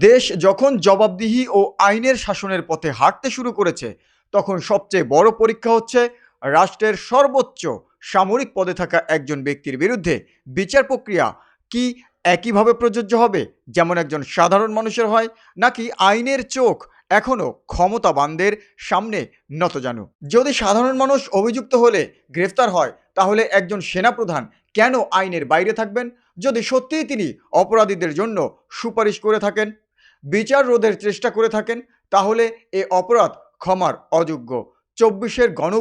দেশ যখন জবাবদিহি ও আইনের শাসনের পথে হাঁটতে শুরু করেছে, তখন সবচেয়ে বড় পরীক্ষা হচ্ছে রাষ্ট্রের সর্বোচ্চ সামরিক পদে থাকা একজন ব্যক্তির বিরুদ্ধে বিচার প্রক্রিয়া কি একইভাবে প্রযোজ্য হবে? যেমন একজন সাধারণ মানুষের হয় নাকি আইনের চোখ এখনও ক্ষমতাবানদের সামনে নত নতজানু? যদি সাধারণ মানুষ অভিযুক্ত হলে গ্রেফতার হয়, তাহলে একজন সেনাপ্রধান কেন আইনের বাইরে থাকবেন? যদি সত্যিই তিনি অপরাধীদের জন্য সুপারিশ করে থাকেন? বিচার রোধের চেষ্টা করে থাকেন, তাহলে এ অপরাধ ক্ষমার অযোগ্য। চব্বিশের গণ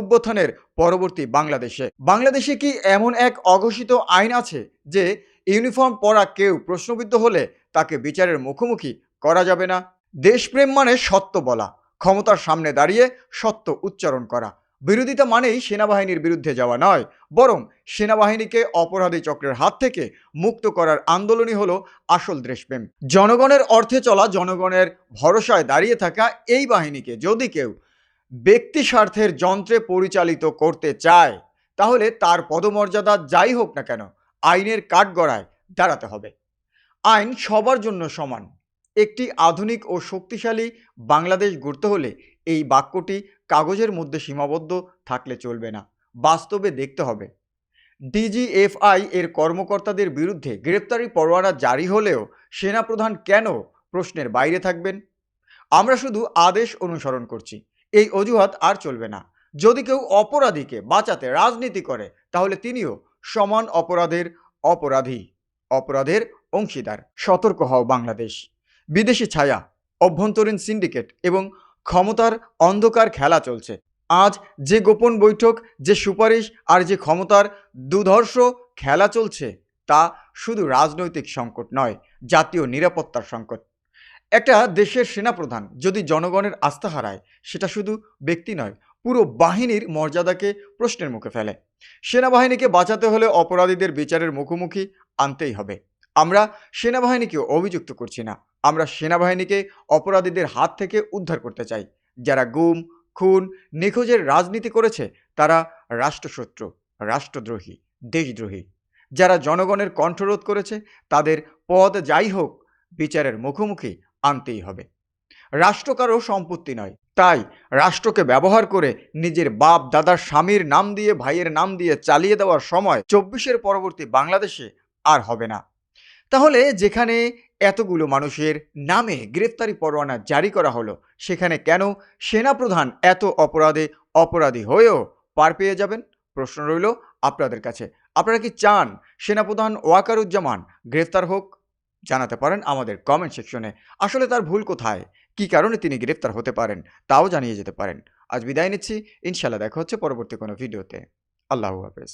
পরবর্তী বাংলাদেশে। বাংলাদেশে কি এমন এক অঘোষিত আইন আছে যে ইউনিফর্ম পরা কেউ প্রশ্নবিদ্ধ হলে তাকে বিচারের মুখোমুখি করা যাবে না? দেশপ্রেম মানে সত্য বলা, ক্ষমতার সামনে দাঁড়িয়ে সত্য উচ্চারণ করা। বিরোধিতা মানেই সেনাবাহিনীর বিরুদ্ধে যাওয়া নয়, বরং সেনাবাহিনীকে অপরাধী চক্রের হাত থেকে মুক্ত করার আন্দোলনই হলো আসল দেশপ্রেম। জনগণের অর্থে চলা, জনগণের ভরসায় দাঁড়িয়ে থাকা এই বাহিনীকে যদি কেউ ব্যক্তি স্বার্থের যন্ত্রে পরিচালিত করতে চায়, তাহলে তার পদমর্যাদা যাই হোক না কেন, আইনের কাঠগড়ায় দাঁড়াতে হবে। আইন সবার জন্য সমান। একটি আধুনিক ও শক্তিশালী বাংলাদেশ গড়তে হলে এই বাক্যটি কাগজের মধ্যে সীমাবদ্ধ থাকলে চলবে না। বাস্তবে দেখতে হবে। ডিজিএফআই এর কর্মকর্তাদের বিরুদ্ধে গ্রেপ্তারি পরোয়ানা জারি হলেও সেনাপ্রধান কেন প্রশ্নের বাইরে থাকবেন? আমরা শুধু আদেশ অনুসরণ করছি। এই অজুহাত আর চলবে না। যদি কেউ অপরাধীকে বাঁচাতে রাজনীতি করে, তাহলে তিনিও সমান অপরাধের অপরাধী, অপরাধের অংশীদার। সতর্ক হও বাংলাদেশ। বিদেশি ছায়া, অভ্যন্তরীণ সিন্ডিকেট এবং ক্ষমতার অন্ধকার খেলা চলছে। আজ যে গোপন বৈঠক, যে সুপারিশ আর যে ক্ষমতার দুধর্ষ খেলা চলছে, তা শুধু রাজনৈতিক সংকট নয়, জাতীয় নিরাপত্তার সংকট। একটা দেশের সেনাপ্রধান যদি জনগণের আস্থা হারায়, সেটা শুধু ব্যক্তি নয়, পুরো বাহিনীর মর্যাদাকে প্রশ্নের মুখে ফেলে। সেনাবাহিনীকে বাঁচাতে হলে অপরাধীদের বিচারের মুখোমুখি আনতেই হবে। আমরা সেনাবাহিনীকে অভিযুক্ত করছি না। আমরা সেনাবাহিনীকে অপরাধীদের হাত থেকে উদ্ধার করতে চাই। যারা গুম, খুন, নিখোঁজের রাজনীতি করেছে, তারা রাষ্ট্রশত্রু, রাষ্ট্রদ্রোহী, দেশদ্রোহী। যারা জনগণের কণ্ঠরোধ করেছে, তাদের পদ যাই হোক, বিচারের মুখোমুখি আনতেই হবে। রাষ্ট্র কারও সম্পত্তি নয়। তাই রাষ্ট্রকে ব্যবহার করে নিজের বাপ, দাদার স্বামীর নাম দিয়ে, ভাইয়ের নাম দিয়ে চালিয়ে দেওয়ার সময় চব্বিশের পরবর্তী বাংলাদেশে আর হবে না। তাহলে যেখানে এতগুলো মানুষের নামে গ্রেফতারি পরোয়ানা জারি করা হলো। সেখানে কেন সেনাপ্রধান এত অপরাধে অপরাধী হয়েও পার পেয়ে যাবেন? প্রশ্ন রইল আপনাদের কাছে। আপনারা কি চান সেনাপ্রধান ওয়াকারুজ্জামান গ্রেফতার হোক? জানাতে পারেন আমাদের কমেন্ট সেকশনে আসলে তার ভুল কোথায়? কী কারণে তিনি গ্রেফতার হতে পারেন? তাও জানিয়ে যেতে পারেন। আজ বিদায় নিচ্ছি। ইনশাল্লাহ দেখা হচ্ছে পরবর্তী কোনো ভিডিওতে। আল্লাহ হাফেজ।